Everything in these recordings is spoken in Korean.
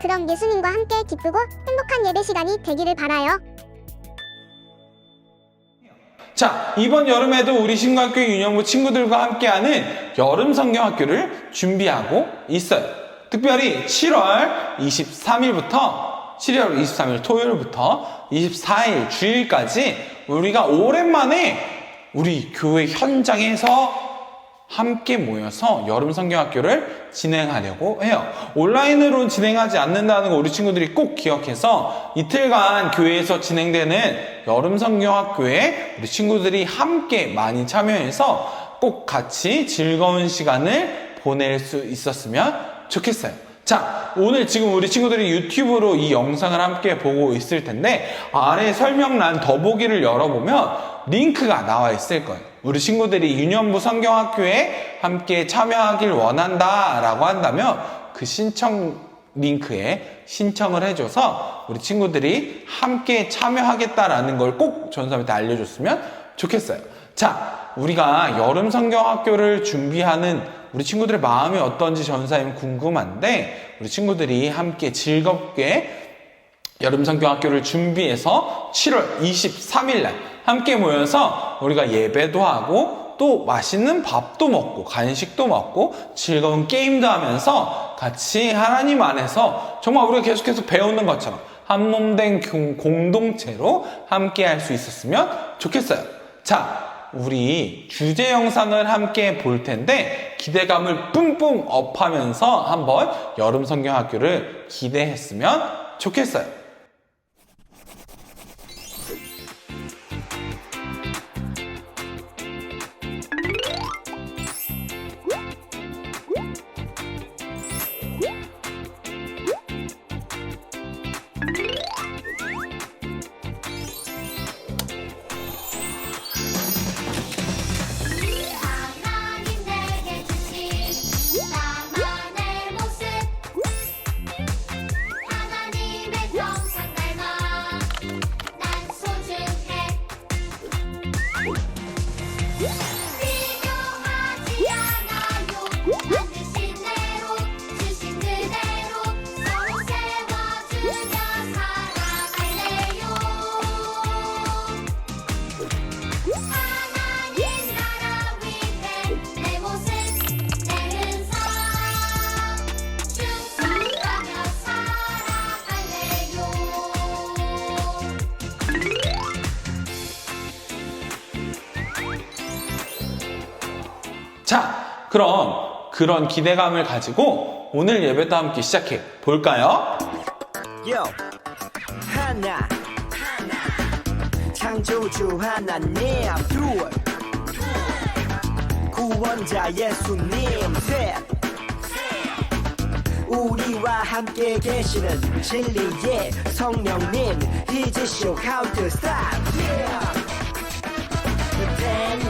그럼 예수님과 함께 기쁘고 행복한 예배 시간이 되기를 바라요. 자, 이번 여름에도 우리 신학교 유년부 친구들과 함께하는 여름 성경학교를 준비하고 있어요. 특별히 7월 23일부터 7월 23일 토요일부터 24일 주일까지 우리가 오랜만에 우리 교회 현장에서 함께 모여서 여름 성경학교를 진행하려고 해요. 온라인으로 진행하지 않는다는 거 우리 친구들이 꼭 기억해서 이틀간 교회에서 진행되는 여름 성경학교에 우리 친구들이 함께 많이 참여해서 꼭 같이 즐거운 시간을 보낼 수 있었으면 좋겠어요. 자, 오늘 지금 우리 친구들이 유튜브로 이 영상을 함께 보고 있을 텐데 아래 설명란 더보기를 열어보면 링크가 나와 있을 거예요. 우리 친구들이 유년부 성경학교에 함께 참여하길 원한다 라고 한다면 그 신청 링크에 신청을 해줘서 우리 친구들이 함께 참여하겠다라는 걸 꼭 전사한테 알려줬으면 좋겠어요. 자, 우리가 여름 성경학교를 준비하는 우리 친구들의 마음이 어떤지 전사님 궁금한데 우리 친구들이 함께 즐겁게 여름 성경학교를 준비해서 7월 23일 날 함께 모여서 우리가 예배도 하고 또 맛있는 밥도 먹고 간식도 먹고 즐거운 게임도 하면서 같이 하나님 안에서 정말 우리가 계속해서 배우는 것처럼 한몸된 공동체로 함께 할 수 있었으면 좋겠어요. 자, 우리 주제 영상을 함께 볼 텐데 기대감을 뿜뿜 업하면서 한번 여름 성경학교를 기대했으면 좋겠어요. 자, 그럼 그런 기대감을 가지고 오늘 예배도 함께 시작해 볼까요? 하나, 창조주 하나님, 둘, 구원자 예수님, 셋, 우리와 함께 계시는 진리의 성령님, He's just your 10, 9,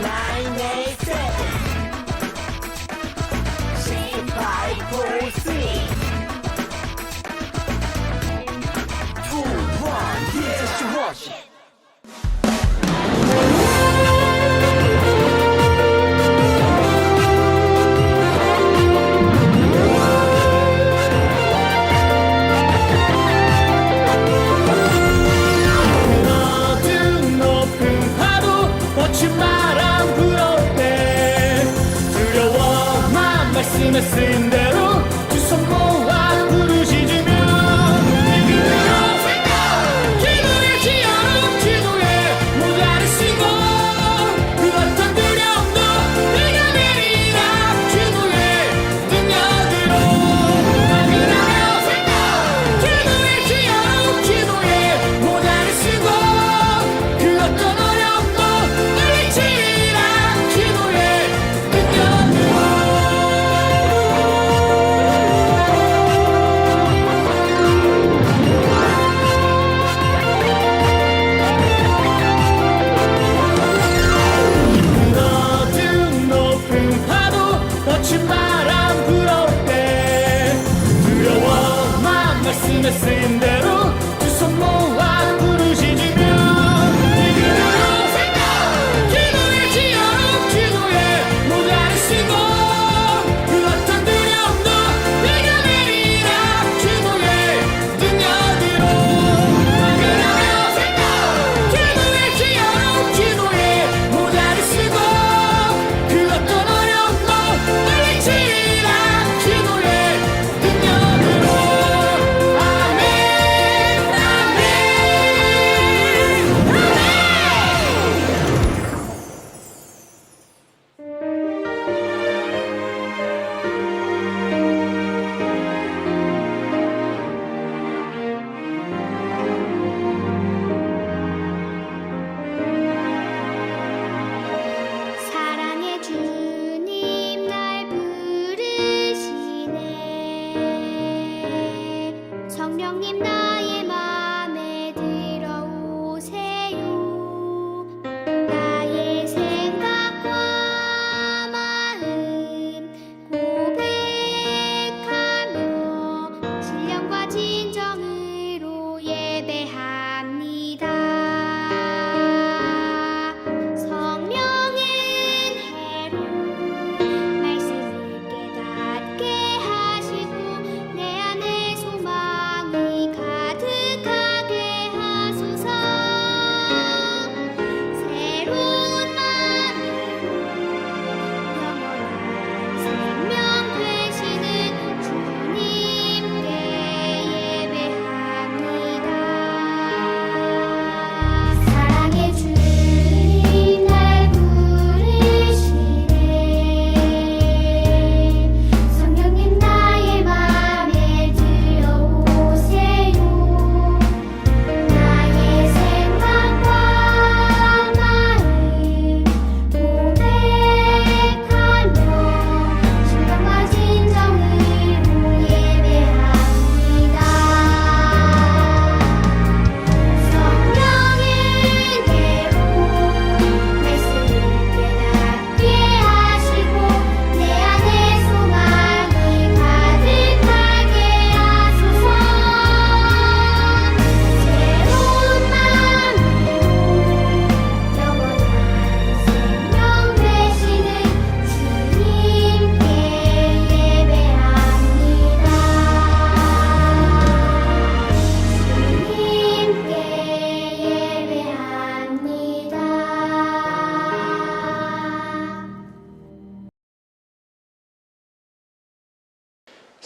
8, 7. by watch.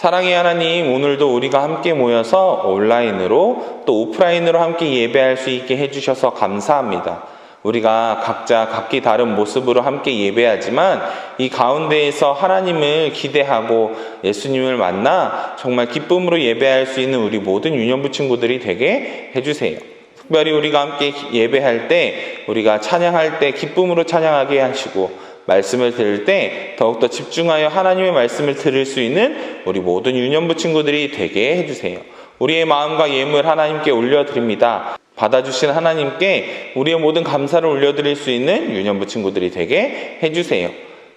사랑의 하나님, 오늘도 우리가 함께 모여서 온라인으로 또 오프라인으로 함께 예배할 수 있게 해주셔서 감사합니다. 우리가 각자 각기 다른 모습으로 함께 예배하지만 이 가운데에서 하나님을 기대하고 예수님을 만나 정말 기쁨으로 예배할 수 있는 우리 모든 유년부 친구들이 되게 해주세요. 특별히 우리가 함께 예배할 때 우리가 찬양할 때 기쁨으로 찬양하게 하시고 말씀을 들을 때 더욱더 집중하여 하나님의 말씀을 들을 수 있는 우리 모든 유년부 친구들이 되게 해주세요. 우리의 마음과 예물 하나님께 올려드립니다. 받아주신 하나님께 우리의 모든 감사를 올려드릴 수 있는 유년부 친구들이 되게 해주세요.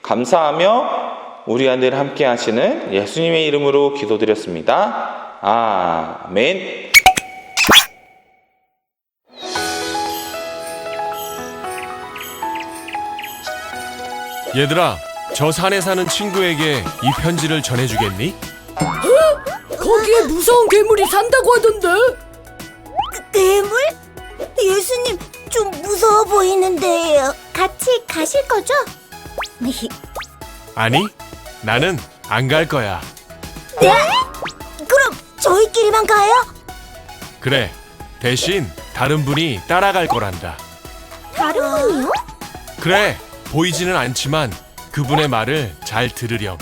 감사하며 우리와 늘 함께 하시는 예수님의 이름으로 기도드렸습니다. 아멘. 얘들아, 저 산에 사는 친구에게 이 편지를 전해주겠니? 거기에 무서운 괴물이 산다고 하던데? 괴물? 예수님 좀 무서워 보이는데요. 같이 가실 거죠? 아니, 나는 안 갈 거야. 네? 그럼 저희끼리만 가요? 그래, 대신 다른 분이 따라갈 거란다. 다른 분이요? 그래, 보이지는 않지만 그분의 말을 잘 들으렴.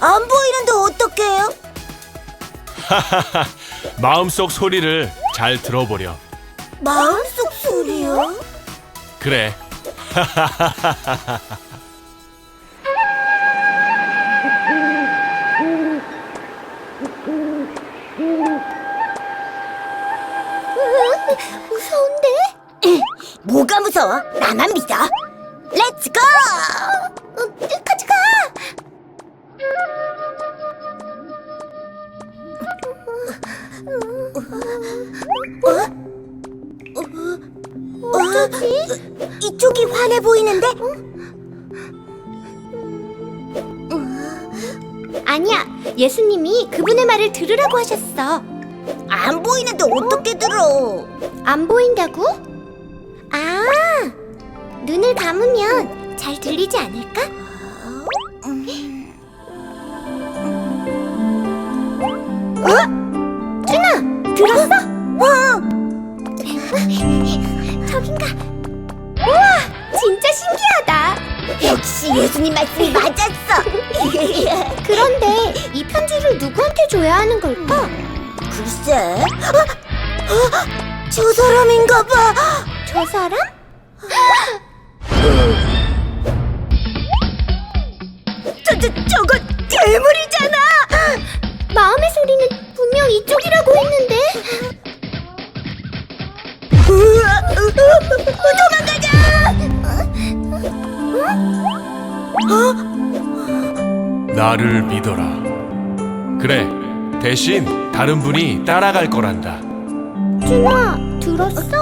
안 보이는데 어떡해요? 마음속 소리를 잘 들어보렴. 마음속 소리요? 그래, 뭐가 무서워? 나만 믿어. 렛츠 고! 같이 가! 어쩌지? 이쪽이 환해 보이는데? 아니야, 예수님이 그분의 말을 들으라고 하셨어. 안 보이는데 어떻게 들어? 안 보인다고? 아, 눈을 감으면 잘 들리지 않을까? 어? 준아, 들었어? 저긴가? 우와, 진짜 신기하다. 역시 예수님 말씀이 맞았어. 그런데 이 편지를 누구한테 줘야 하는 걸까? 글쎄, 어? 어? 저 사람인가 봐. 저 사람? 저, 저, 저건 괴물이잖아. 마음의 소리는 분명 이쪽이라고 했는데. 도망가자. 나를 믿어라. 그래, 대신 다른 분이 따라갈 거란다. 준아, 들었어? 어.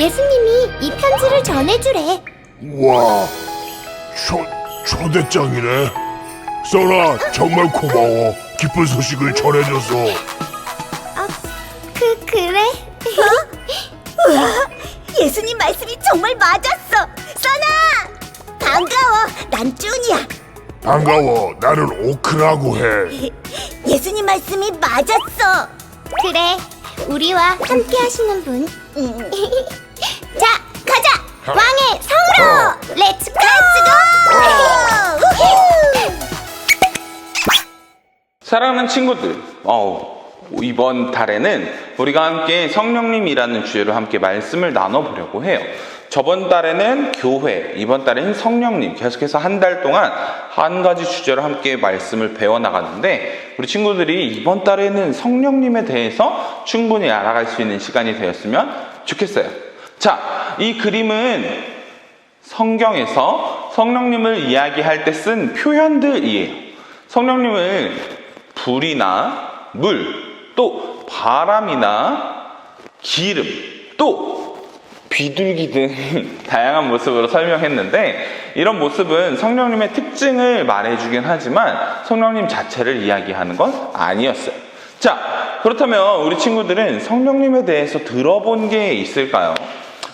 예수님이 이 편지를 전해주래. 와, 초, 초대장이네. 써라, 정말 고마워. 기쁜 소식을 전해줘서. 그 그래? 예수님 말씀이 정말 맞았어. 써나! 반가워. 난 쭈니야. 반가워. 나는 오크라고 해. 예수님 말씀이 맞았어. 그래. 우리와 함께 하시는 분. 음. 자, 가자. 왕의 성으로. 렛츠 고! 사랑하는 친구들, 어, 이번 달에는 우리가 함께 성령님이라는 주제로 함께 말씀을 나눠보려고 해요. 저번 달에는 교회, 이번 달에는 성령님, 계속해서 한 달 동안 한 가지 주제로 함께 말씀을 배워나갔는데, 우리 친구들이 이번 달에는 성령님에 대해서 충분히 알아갈 수 있는 시간이 되었으면 좋겠어요. 자, 이 그림은 성경에서 성령님을 이야기할 때 쓴 표현들이에요. 성령님을 불이나 물, 또 바람이나 기름, 또 비둘기 등 다양한 모습으로 설명했는데 이런 모습은 성령님의 특징을 말해주긴 하지만 성령님 자체를 이야기하는 건 아니었어요. 자, 그렇다면 우리 친구들은 성령님에 대해서 들어본 게 있을까요?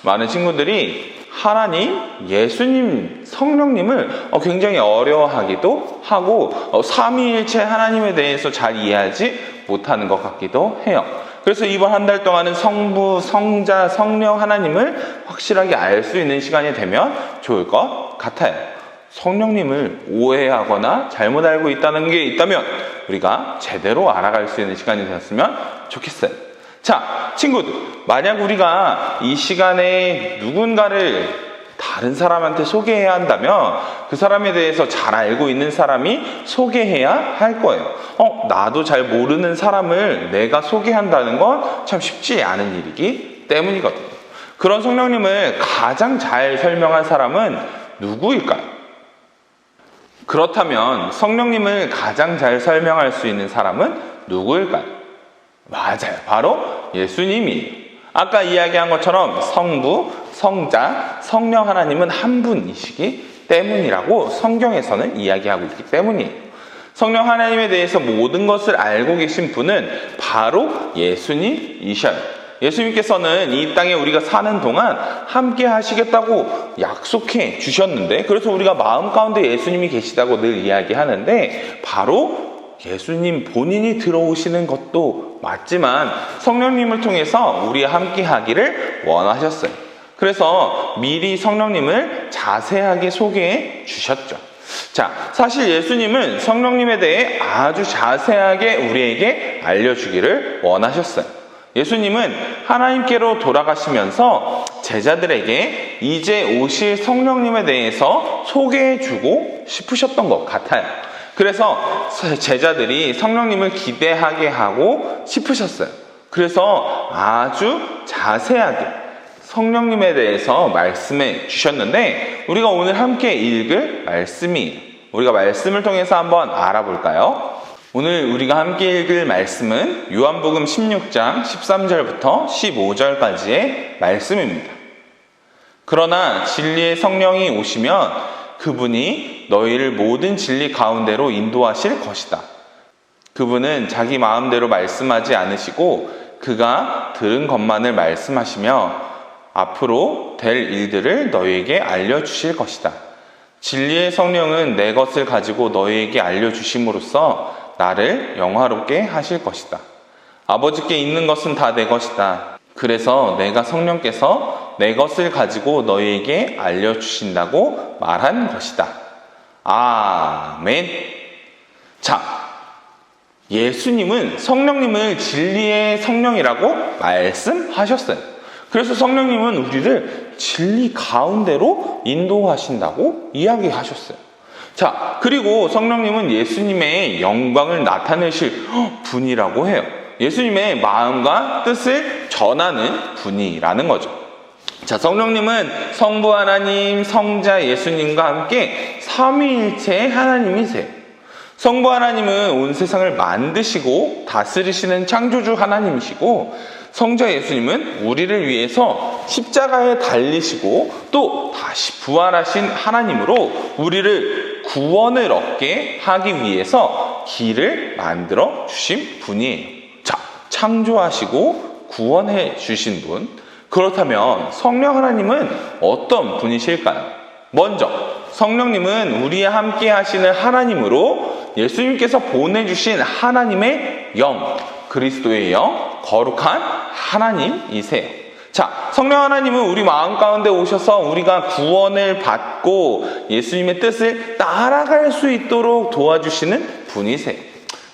많은 친구들이 하나님, 예수님, 성령님을 어, 굉장히 어려워하기도 하고 어, 삼위일체 하나님에 대해서 잘 이해하지 못하는 것 같기도 해요. 그래서 이번 한 달 동안은 성부, 성자, 성령 하나님을 확실하게 알 수 있는 시간이 되면 좋을 것 같아요. 성령님을 오해하거나 잘못 알고 있다는 게 있다면 우리가 제대로 알아갈 수 있는 시간이 되었으면 좋겠어요. 자, 친구들, 만약 우리가 이 시간에 누군가를 다른 사람한테 소개해야 한다면 그 사람에 대해서 잘 알고 있는 사람이 소개해야 할 거예요. 어, 나도 잘 모르는 사람을 내가 소개한다는 건 참 쉽지 않은 일이기 때문이거든요. 그런 성령님을 가장 잘 설명한 사람은 누구일까요? 그렇다면 성령님을 가장 잘 설명할 수 있는 사람은 누구일까요? 맞아요. 바로 예수님이. 아까 이야기한 것처럼 성부, 성자, 성령 하나님은 한 분이시기 때문이라고 성경에서는 이야기하고 있기 때문이에요. 성령 하나님에 대해서 모든 것을 알고 계신 분은 바로 예수님이셔요. 예수님께서는 이 땅에 우리가 사는 동안 함께 하시겠다고 약속해 주셨는데, 그래서 우리가 마음 가운데 예수님이 계시다고 늘 이야기하는데, 바로 예수님 본인이 들어오시는 것도 맞지만 성령님을 통해서 우리 함께 하기를 원하셨어요. 그래서 미리 성령님을 자세하게 소개해 주셨죠. 자, 사실 예수님은 성령님에 대해 아주 자세하게 우리에게 알려주기를 원하셨어요. 예수님은 하나님께로 돌아가시면서 제자들에게 이제 오실 성령님에 대해서 소개해 주고 싶으셨던 것 같아요. 그래서 제자들이 성령님을 기대하게 하고 싶으셨어요. 그래서 아주 자세하게 성령님에 대해서 말씀해 주셨는데 우리가 오늘 함께 읽을 말씀이 우리가 말씀을 통해서 한번 알아볼까요? 오늘 우리가 함께 읽을 말씀은 요한복음 16장 13절부터 15절까지의 말씀입니다. 그러나 진리의 성령이 오시면 그분이 너희를 모든 진리 가운데로 인도하실 것이다. 그분은 자기 마음대로 말씀하지 않으시고 그가 들은 것만을 말씀하시며 앞으로 될 일들을 너희에게 알려주실 것이다. 진리의 성령은 내 것을 가지고 너희에게 알려주심으로써 나를 영화롭게 하실 것이다. 아버지께 있는 것은 다 내 것이다. 그래서 내가 성령께서 내 것을 가지고 너희에게 알려주신다고 말한 것이다. 아멘. 자, 예수님은 성령님을 진리의 성령이라고 말씀하셨어요. 그래서 성령님은 우리를 진리 가운데로 인도하신다고 이야기하셨어요. 자, 그리고 성령님은 예수님의 영광을 나타내실 분이라고 해요. 예수님의 마음과 뜻을 전하는 분이라는 거죠. 자, 성령님은 성부 하나님, 성자 예수님과 함께 삼위일체 하나님이세요. 성부 하나님은 온 세상을 만드시고 다스리시는 창조주 하나님이시고 성자 예수님은 우리를 위해서 십자가에 달리시고 또 다시 부활하신 하나님으로 우리를 구원을 얻게 하기 위해서 길을 만들어 주신 분이에요. 자, 창조하시고 구원해 주신 분. 그렇다면 성령 하나님은 어떤 분이실까요? 먼저 성령님은 우리와 함께 하시는 하나님으로 예수님께서 보내주신 하나님의 영, 그리스도의 영, 거룩한 하나님이세요. 자, 성령 하나님은 우리 마음 가운데 오셔서 우리가 구원을 받고 예수님의 뜻을 따라갈 수 있도록 도와주시는 분이세요.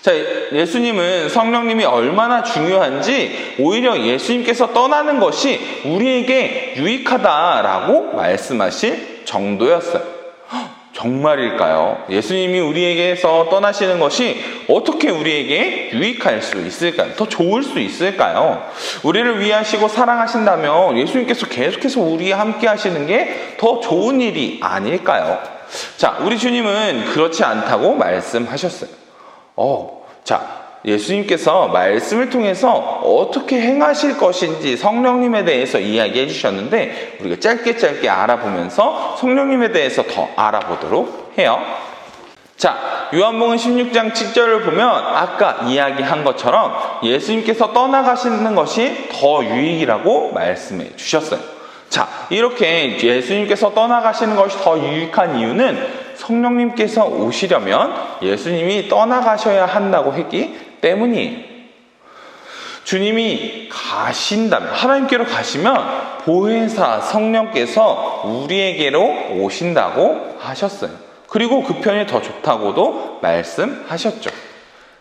자, 예수님은 성령님이 얼마나 중요한지 오히려 예수님께서 떠나는 것이 우리에게 유익하다라고 말씀하실 정도였어요. 정말일까요? 예수님이 우리에게서 떠나시는 것이 어떻게 우리에게 유익할 수 있을까요? 더 좋을 수 있을까요? 우리를 위하시고 사랑하신다면 예수님께서 계속해서 우리와 함께 하시는 게 더 좋은 일이 아닐까요? 자, 우리 주님은 그렇지 않다고 말씀하셨어요. 어, 자, 예수님께서 말씀을 통해서 어떻게 행하실 것인지 성령님에 대해서 이야기해 주셨는데 우리가 짧게 짧게 알아보면서 성령님에 대해서 더 알아보도록 해요. 자, 요한복음 16장 7절을 보면 아까 이야기한 것처럼 예수님께서 떠나가시는 것이 더 유익이라고 말씀해 주셨어요. 자, 이렇게 예수님께서 떠나가시는 것이 더 유익한 이유는 성령님께서 오시려면 예수님이 떠나가셔야 한다고 했기 때문이에요. 주님이 가신다면, 하나님께로 가시면 보혜사 성령께서 우리에게로 오신다고 하셨어요. 그리고 그 편이 더 좋다고도 말씀하셨죠.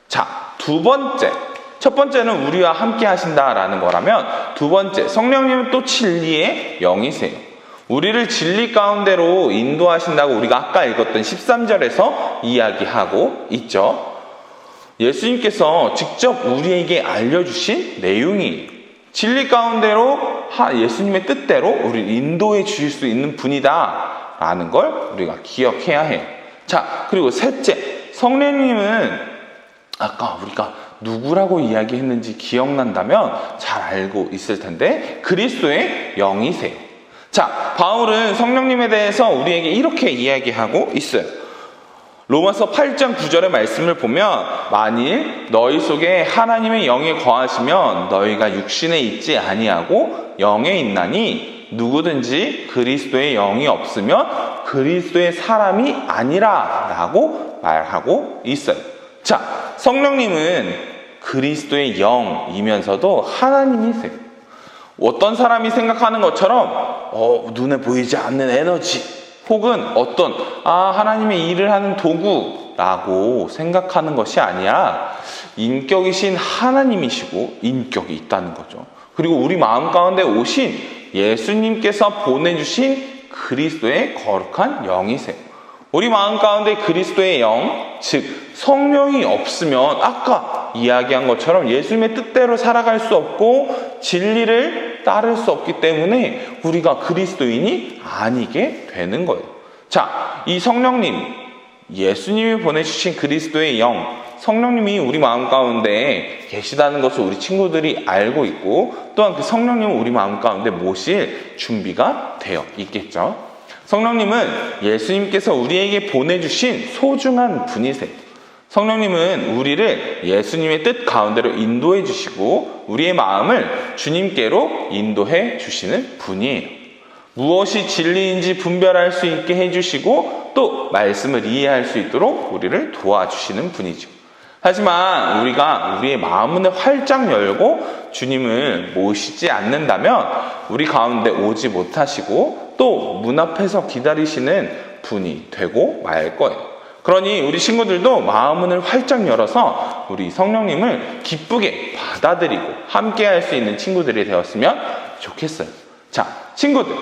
자, 두 번째. 첫 번째는 우리와 함께 하신다라는 거라면 두 번째, 성령님은 또 진리의 영이세요. 우리를 진리 가운데로 인도하신다고 우리가 아까 읽었던 13절에서 이야기하고 있죠. 예수님께서 직접 우리에게 알려주신 내용이 진리 가운데로 하- 예수님의 뜻대로 우리를 인도해 주실 수 있는 분이다. 라는 걸 우리가 기억해야 해요. 자, 그리고 셋째, 성령님은 아까 우리가 누구라고 이야기했는지 기억난다면 잘 알고 있을 텐데 그리스도의 영이세요. 자, 바울은 성령님에 대해서 우리에게 이렇게 이야기하고 있어요. 로마서 8장 9절의 말씀을 보면 만일 너희 속에 하나님의 영이 거하시면 너희가 육신에 있지 아니하고 영에 있나니 누구든지 그리스도의 영이 없으면 그리스도의 사람이 아니라라고 말하고 있어요. 자, 성령님은 그리스도의 영이면서도 하나님이세요. 어떤 사람이 생각하는 것처럼 어, 눈에 보이지 않는 에너지 혹은 어떤 아 하나님의 일을 하는 도구라고 생각하는 것이 아니라 인격이신 하나님이시고 인격이 있다는 거죠. 그리고 우리 마음 가운데 오신 예수님께서 보내주신 그리스도의 거룩한 영이세요. 우리 마음 가운데 그리스도의 영, 즉 성령이 없으면 아까 이야기한 것처럼 예수님의 뜻대로 살아갈 수 없고 진리를 따를 수 없기 때문에 우리가 그리스도인이 아니게 되는 거예요. 자, 이 성령님, 예수님이 보내주신 그리스도의 영, 성령님이 우리 마음 가운데 계시다는 것을 우리 친구들이 알고 있고 또한 그 성령님은 우리 마음 가운데 모실 준비가 되어 있겠죠. 성령님은 예수님께서 우리에게 보내주신 소중한 분이세요. 성령님은 우리를 예수님의 뜻 가운데로 인도해 주시고 우리의 마음을 주님께로 인도해 주시는 분이에요. 무엇이 진리인지 분별할 수 있게 해주시고 또 말씀을 이해할 수 있도록 우리를 도와주시는 분이죠. 하지만 우리가 우리의 마음문을 활짝 열고 주님을 모시지 않는다면 우리 가운데 오지 못하시고 또 문 앞에서 기다리시는 분이 되고 말 거예요. 그러니 우리 친구들도 마음문을 활짝 열어서 우리 성령님을 기쁘게 받아들이고 함께 할 수 있는 친구들이 되었으면 좋겠어요. 자, 친구들.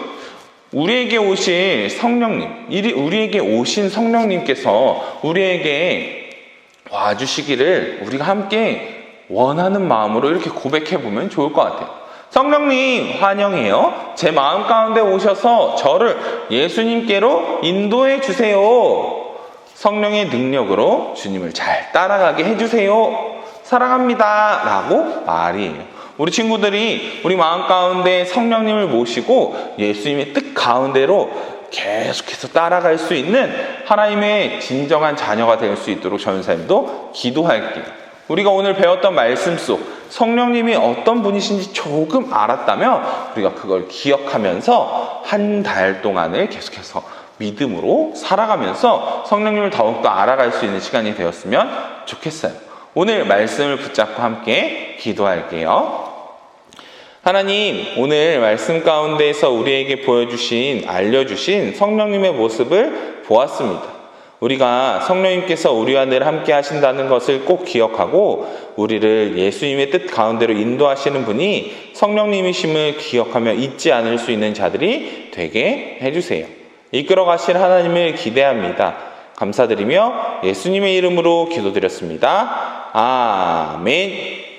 우리에게 오신 성령님, 우리에게 오신 성령님께서 우리에게 와주시기를 우리가 함께 원하는 마음으로 이렇게 고백해 보면 좋을 것 같아요. 성령님 환영해요. 제 마음 가운데 오셔서 저를 예수님께로 인도해 주세요. 성령의 능력으로 주님을 잘 따라가게 해주세요. 사랑합니다. 라고 말이에요. 우리 친구들이 우리 마음 가운데 성령님을 모시고 예수님의 뜻 가운데로 계속해서 따라갈 수 있는 하나님의 진정한 자녀가 될 수 있도록 전사님도 기도할게요. 우리가 오늘 배웠던 말씀 속 성령님이 어떤 분이신지 조금 알았다면 우리가 그걸 기억하면서 한 달 동안을 계속해서 믿음으로 살아가면서 성령님을 더욱더 알아갈 수 있는 시간이 되었으면 좋겠어요. 오늘 말씀을 붙잡고 함께 기도할게요. 하나님, 오늘 말씀 가운데에서 우리에게 보여주신, 알려주신 성령님의 모습을 보았습니다. 우리가 성령님께서 우리와 늘 함께 하신다는 것을 꼭 기억하고 우리를 예수님의 뜻 가운데로 인도하시는 분이 성령님이심을 기억하며 잊지 않을 수 있는 자들이 되게 해주세요. 이끌어 가실 하나님을 기대합니다. 감사드리며 예수님의 이름으로 기도드렸습니다. 아멘.